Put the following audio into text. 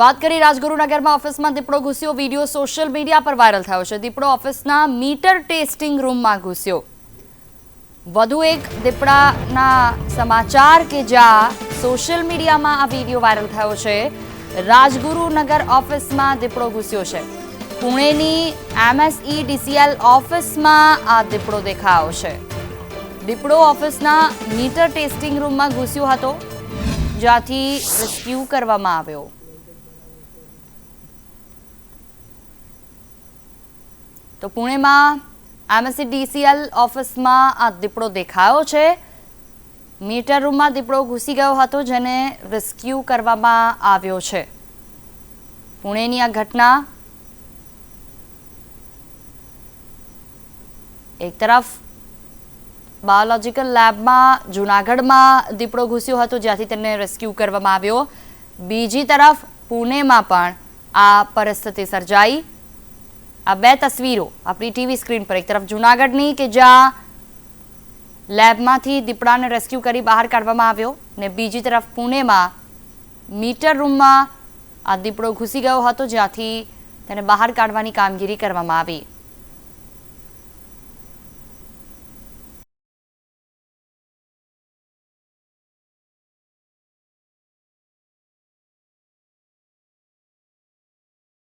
વાત કરી રાજગુરુનગરમાં ઓફિસમાં દીપડો ઘૂસ્યો, વીડિયો સોશિયલ મીડિયા પર વાયરલ થયો છે. દીપડો ઓફિસના મીટર ટેસ્ટિંગ રૂમમાં ઘૂસ્યો. વધુ એક દીપડાના સમાચાર કે જ્યાં સોશિયલ મીડિયામાં આ વીડિયો વાયરલ થયો છે. રાજગુરુનગર ઓફિસમાં દીપડો ઘૂસ્યો છે. પુણેની એમએસઈ ડીસીએલ ઓફિસમાં આ દીપડો દેખાયો છે. દીપડો ઓફિસના મીટર ટેસ્ટિંગ રૂમમાં ઘૂસ્યો હતો, જ્યાંથી રેસ્ક્યુ કરવામાં આવ્યો. તો પુણેમાં એમએસસી ડીસીએલ ઓફિસમાં આ દીપડો દેખાયો છે. મીટર રૂમમાં દીપડો ઘૂસી ગયો હતો, જેને રેસ્ક્યુ કરવામાં આવ્યો છે. પુણેની આ ઘટના એક તરફ બાયોલોજિકલ લેબમાં જૂનાગઢમાં દીપડો ઘૂસ્યો હતો, જ્યાંથી તેને રેસ્ક્યુ કરવામાં આવ્યો. બીજી તરફ પુણેમાં પણ આ પરિસ્થિતિ સર્જાઈ. આ બે તસવીરો આપણી ટીવી સ્ક્રીન પર. એક તરફ જૂનાગઢની કે જ્યાં લેબમાંથી દીપડાને રેસ્ક્યુ કરી બહાર કાઢવામાં આવ્યો ને બીજી તરફ પુણેમાં મીટર રૂમમાં આ દીપડો ઘૂસી ગયો હતો, જ્યાંથી તેને બહાર કાઢવાની કામગીરી કરવામાં આવી.